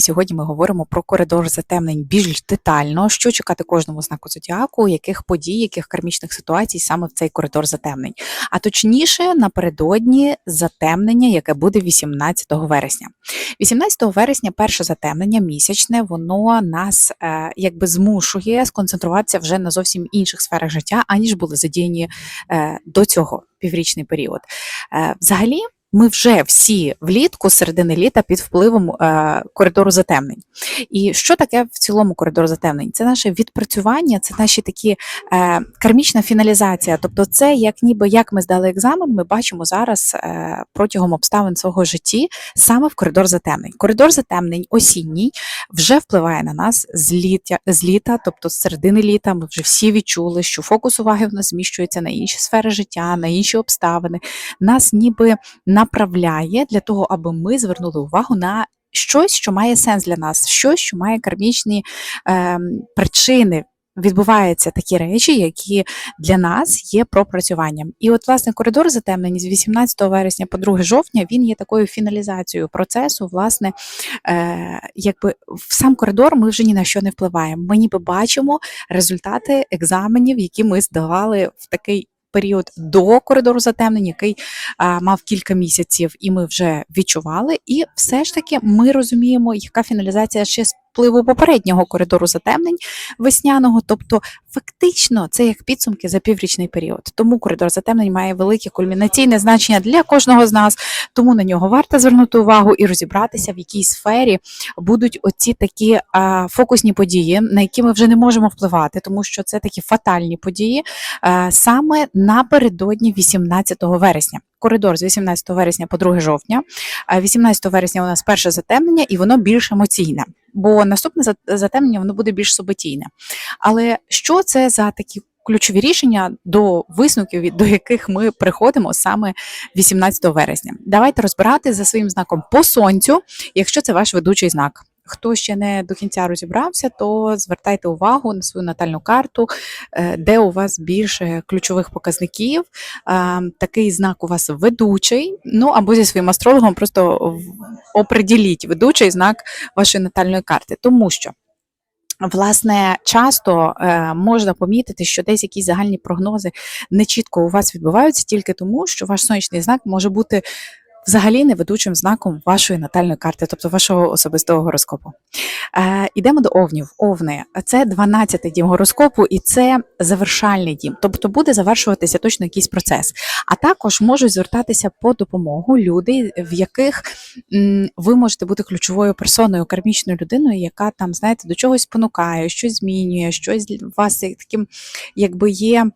Сьогодні ми говоримо про коридор затемнень більш детально, що чекати кожному знаку зодіаку, яких подій, яких кармічних ситуацій саме в цей коридор затемнень. А точніше, напередодні затемнення, яке буде 18 вересня. 18 вересня, перше затемнення місячне, воно нас е, якби змушує сконцентруватися вже на зовсім інших сферах життя, аніж були задіяні е, до цього піврічний період. Е, взагалі. Ми вже всі влітку середини літа під впливом е, коридору затемнень. І що таке в цілому коридор затемнень? Це наше відпрацювання, це наші такі е, кармічна фіналізація. Тобто, це як ніби як ми здали екзамен, ми бачимо зараз е, протягом обставин свого житті саме в коридор затемнень. Коридор затемнень осінній вже впливає на нас з літа, з літа, тобто з середини літа. Ми вже всі відчули, що фокус уваги в нас зміщується на інші сфери життя, на інші обставини. Нас ніби направляє для того, аби ми звернули увагу на щось, що має сенс для нас, щось, що має кармічні е, причини. Відбуваються такі речі, які для нас є пропрацюванням. І от, власне, коридор затемнені з 18 вересня по 2 жовтня він є такою фіналізацією процесу. Власне, е, якби в сам коридор ми вже ні на що не впливаємо. Ми ніби бачимо результати екзаменів, які ми здавали в такий період до коридору затемнень, який а, мав кілька місяців, і ми вже відчували. І все ж таки ми розуміємо, яка фіналізація ще з впливу попереднього коридору затемнень весняного. Тобто, фактично, це як підсумки за піврічний період. Тому коридор затемнень має велике кульмінаційне значення для кожного з нас, тому на нього варто звернути увагу і розібратися, в якій сфері будуть оці такі а, фокусні події, на які ми вже не можемо впливати, тому що це такі фатальні події а, саме напередодні 18 вересня. Коридор з 18 вересня по 2 жовтня. А 18 вересня у нас перше затемнення, і воно більш емоційне, бо наступне за- затемнення воно буде більш суботійне. Але що це за такі ключові рішення до висновків, до яких ми приходимо саме 18 вересня? Давайте розбирати за своїм знаком по сонцю, якщо це ваш ведучий знак. Хто ще не до кінця розібрався, то звертайте увагу на свою натальну карту, е, де у вас більше ключових показників. Е, Такий знак у вас ведучий. Ну або зі своїм астрологом просто оприділіть ведучий знак вашої натальної карти, тому що. Власне, часто е, можна помітити, що десь якісь загальні прогнози нечітко у вас відбуваються тільки тому, що ваш сонячний знак може бути взагалі не ведучим знаком вашої натальної карти, тобто вашого особистого гороскопу. Е, ідемо до овнів. Овни це 12-й дім гороскопу, і це завершальний дім, тобто буде завершуватися точно якийсь процес. А також можуть звертатися по допомогу люди, в яких ви можете бути ключовою персоною, кармічною людиною, яка там, знаєте, до чогось спонукає, щось змінює, щось для вас таким, якби є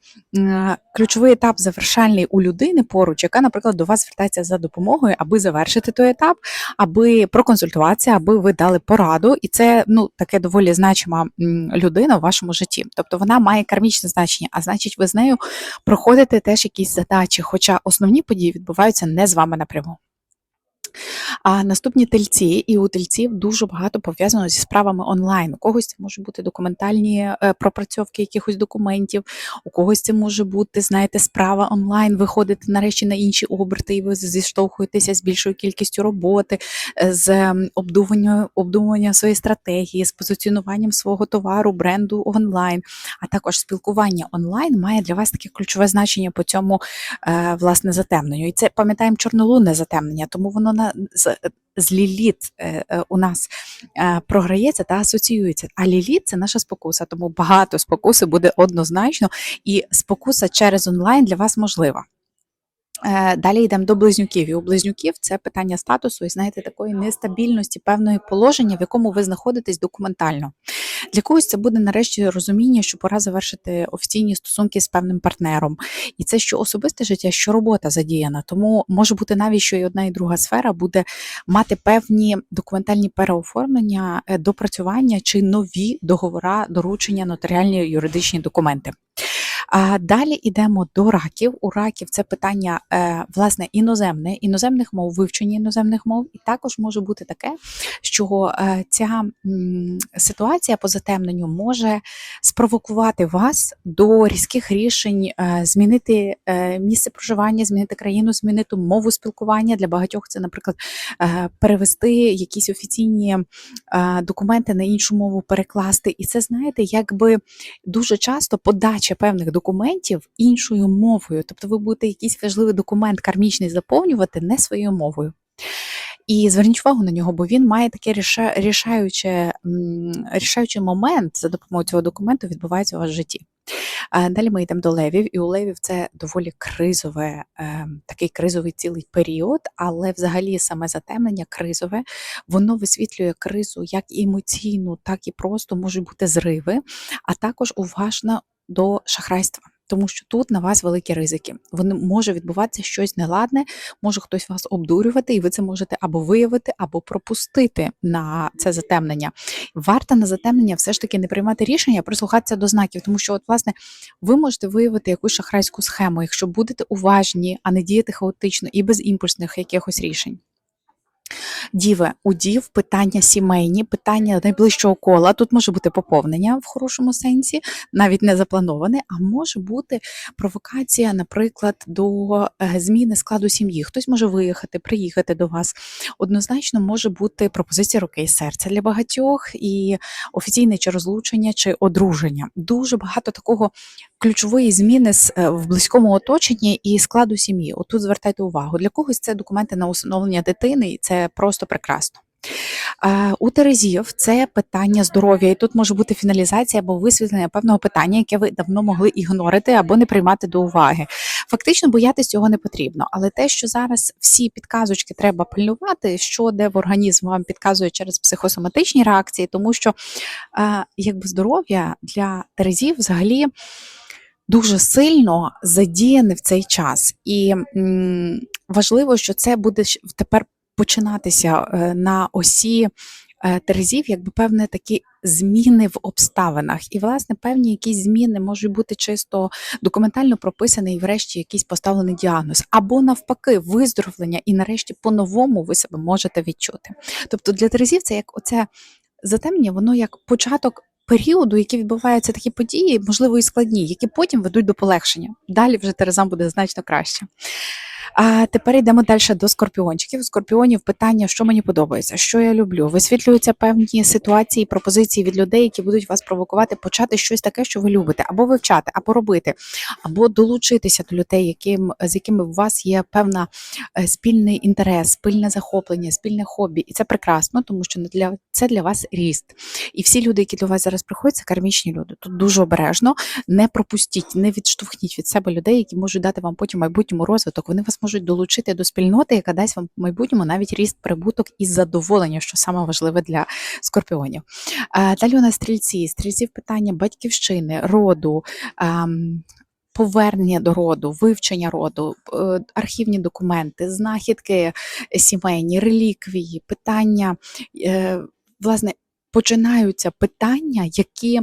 ключовий етап завершальний у людини поруч, яка, наприклад, до вас звертається за допомогою, аби завершити той етап, аби проконсультуватися, аби ви дали пораду, і це ну таке доволі значима людина в вашому житті. Тобто вона має кармічне значення, а значить, ви з нею проходите теж якісь задачі, хоча основні події відбуваються не з вами напряму. А наступні тельці, і у тельців дуже багато пов'язано зі справами онлайн. У когось це може бути документальні е, пропрацьовки якихось документів, у когось це може бути, знаєте, справа онлайн, виходити нарешті на інші оберти, і ви зіштовхуєтеся з більшою кількістю роботи, е, з обдумуванням, обдумуванням своєї стратегії, з позиціонуванням свого товару, бренду онлайн, а також спілкування онлайн має для вас таке ключове значення по цьому е, власне затемненню. І це пам'ятаємо чорнолунне затемнення, тому воно на з, ліліт е, е, у нас е, програється та асоціюється. А ліліт це наша спокуса, тому багато спокуси буде однозначно, і спокуса через онлайн для вас можлива. Далі йдемо до близнюків. І у близнюків це питання статусу і знаєте такої нестабільності, певної положення, в якому ви знаходитесь документально. Для когось це буде нарешті розуміння, що пора завершити офіційні стосунки з певним партнером. І це що особисте життя, що робота задіяна. Тому може бути навіть, що і одна, і друга сфера буде мати певні документальні переоформлення, е, допрацювання чи нові договора, доручення, нотаріальні юридичні документи. А далі йдемо до раків. У раків це питання е, власне іноземне, іноземних мов, вивчення іноземних мов, і також може бути таке, що е, ця ситуація по затемненню може спровокувати вас до різких рішень, е, змінити місце проживання, змінити країну, змінити мову спілкування. Для багатьох це, наприклад, перевести якісь офіційні документи на іншу мову, перекласти. І це знаєте, якби дуже часто подача певних документів іншою мовою. Тобто, ви будете якийсь важливий документ кармічний заповнювати не своєю мовою. І зверніть увагу на нього, бо він має такий рішаюче, рішаючий момент за допомогою цього документу відбувається у вас в житті. Далі ми йдемо до левів, і у левів це доволі кризове, е, такий кризовий цілий період, але взагалі саме затемнення кризове, воно висвітлює кризу як емоційну, так і просто можуть бути зриви, а також уважно до шахрайства. Тому що тут на вас великі ризики. Вони може відбуватися щось неладне, може хтось вас обдурювати, і ви це можете або виявити, або пропустити на це затемнення. Варто на затемнення все ж таки не приймати рішення, прислухатися до знаків, тому що, от, власне, ви можете виявити якусь шахрайську схему, якщо будете уважні, а не діяти хаотично і без імпульсних якихось рішень. Діви, у дів питання сімейні, питання найближчого кола. Тут може бути поповнення в хорошому сенсі, навіть не заплановане, а може бути провокація, наприклад, до е, зміни складу сім'ї. Хтось може виїхати, приїхати до вас. Однозначно може бути пропозиція руки і серця для багатьох, і офіційне чи розлучення, чи одруження. Дуже багато такого ключової зміни е, в близькому оточенні і складу сім'ї. Отут звертайте увагу. Для когось це документи на усиновлення дитини, і це просто прекрасно. Е, У Терезів це питання здоров'я, і тут може бути фіналізація або висвітлення певного питання, яке ви давно могли ігнорити або не приймати до уваги. Фактично боятись цього не потрібно, але те, що зараз всі підказочки треба пильнувати, що де в організм вам підказує через психосоматичні реакції, тому що е, якби здоров'я для Терезів взагалі дуже сильно задіяне в цей час. І важливо, що це буде тепер починатися е, на осі е, Терезів, якби певне такі зміни в обставинах. І, власне, певні якісь зміни можуть бути чисто документально прописаний і врешті якийсь поставлений діагноз, або навпаки, виздоровлення, і нарешті по-новому ви себе можете відчути. Тобто для Терезів це як оце затемнення, воно як початок. Періоду, які відбуваються такі події, можливо, і складні, які потім ведуть до полегшення. Далі вже Терезам буде значно краще. А тепер йдемо далі до скорпіончиків. Скорпіонів питання, що мені подобається, що я люблю. Висвітлюються певні ситуації, пропозиції від людей, які будуть вас провокувати почати щось таке, що ви любите, або вивчати, або робити, або долучитися до людей, яким, з якими у вас є певна е, спільний інтерес, спільне захоплення, спільне хобі. І це прекрасно, тому що для це для вас ріст. І всі люди, які до вас зараз приходять, це кармічні люди. Тут дуже обережно не пропустіть, не відштовхніть від себе людей, які можуть дати вам потім майбутньому розвиток. Вони вас можуть долучити до спільноти, яка дасть вам в майбутньому навіть ріст прибуток і задоволення, що саме важливе для скорпіонів. Далі у нас стрільці. Стрільців питання батьківщини, роду. ем, Повернення до роду, вивчення роду, е, архівні документи, знахідки сімейні, реліквії, питання, е, власне, починаються питання, які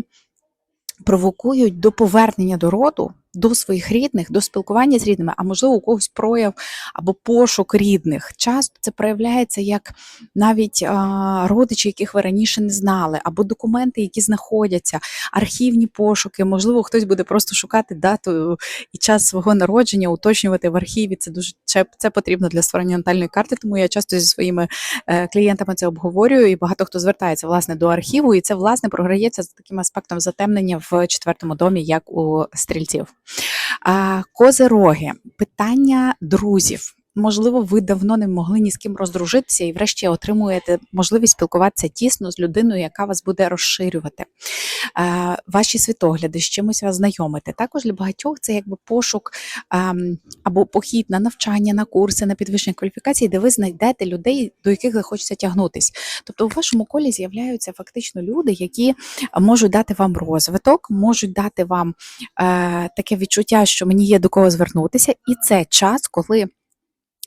провокують до повернення до роду, до своїх рідних, до спілкування з рідними, а можливо, у когось прояв або пошук рідних. Часто це проявляється як навіть а, родичі, яких ви раніше не знали, або документи, які знаходяться, архівні пошуки. Можливо, хтось буде просто шукати дату і час свого народження, уточнювати в архіві. Це дуже це, це потрібно для створення натальної карти. Тому я часто зі своїми е, клієнтами це обговорюю, і багато хто звертається власне до архіву, і це власне програється за таким аспектом затемнення в четвертому домі, як у стрільців. Козероги, питання друзів. Можливо, ви давно не могли ні з ким роздружитися, і врешті отримуєте можливість спілкуватися тісно з людиною, яка вас буде розширювати. Е, Ваші світогляди з чимось вас знайомити. Також для багатьох це якби пошук ем, або похід на навчання, на курси, на підвищення кваліфікації, де ви знайдете людей, до яких ви хочеться тягнутись. Тобто, у вашому колі з'являються фактично люди, які можуть дати вам розвиток, можуть дати вам е, таке відчуття, що мені є до кого звернутися, і це час, коли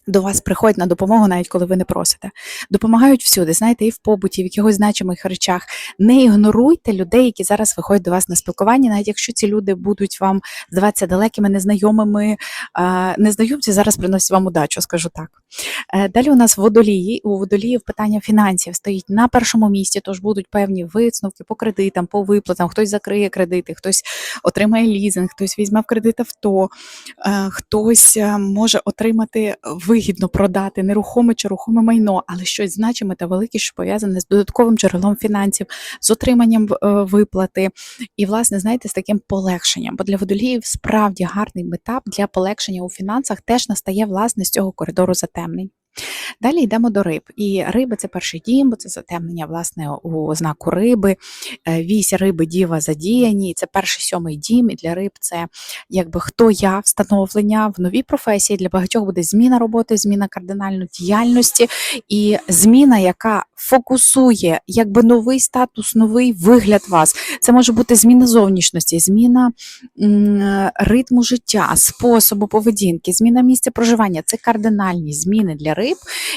до вас приходять на допомогу, навіть коли ви не просите. Допомагають всюди, знаєте, і в побуті, в якихось значимих речах. Не ігноруйте людей, які зараз виходять до вас на спілкування, навіть якщо ці люди будуть вам здаватися далекими, незнайомими. Незнайомці зараз приносять вам удачу, скажу так. Е, Далі у нас водолії. У водоліїв питання фінансів стоїть на першому місці, тож будуть певні висновки по кредитам, по виплатам. Хтось закриє кредити, хтось отримає лізинг, хтось візьме в кредит авто, е, хтось е, може отримати вигідно продати нерухоме чи рухоме майно, але щось значиме та велике, що пов'язане з додатковим джерелом фінансів, з отриманням е, виплати, і, власне, знаєте, з таким полегшенням. Бо для водоліїв справді гарний етап для полегшення у фінансах теж настає власне з цього коридору затемнень. Далі йдемо до риб. І риби це перший дім, бо це затемнення власне у знаку риби. Е, Вісь риби діва задіяні. Це перший сьомий дім. І для риб це якби хто я, встановлення в новій професії. Для багатьох буде зміна роботи, зміна кардинально діяльності і зміна, яка фокусує якби новий статус, новий вигляд вас. Це може бути зміна зовнішності, зміна ритму життя, способу поведінки, зміна місця проживання. Це кардинальні зміни для риб,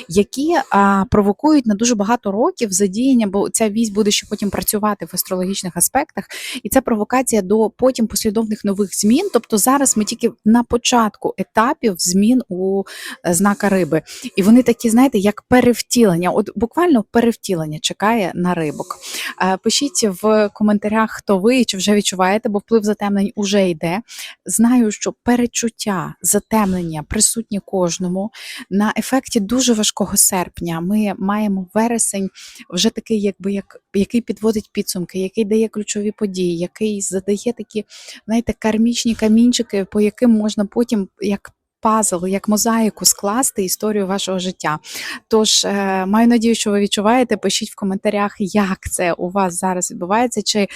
які а, провокують на дуже багато років задіяння, бо ця вісь буде ще потім працювати в астрологічних аспектах, і це провокація до потім послідовних нових змін. Тобто зараз ми тільки на початку етапів змін у е, знака риби. І вони такі, знаєте, як перевтілення. От буквально перевтілення чекає на рибок. Е, Пишіть в коментарях, хто ви чи вже відчуваєте, бо вплив затемнень уже йде. Знаю, що перечуття затемнення присутні кожному. На ефекті дуже важкого серпня ми маємо вересень, вже такий, якби як який підводить підсумки, який дає ключові події, який задає такі, знаєте, кармічні камінчики, по яким можна потім як. Пазл, як мозаїку скласти історію вашого життя. Тож е, маю надію, що ви відчуваєте. Пишіть в коментарях, як це у вас зараз відбувається, чи е,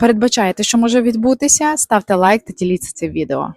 передбачаєте, що може відбутися. Ставте лайк та діліться цим відео.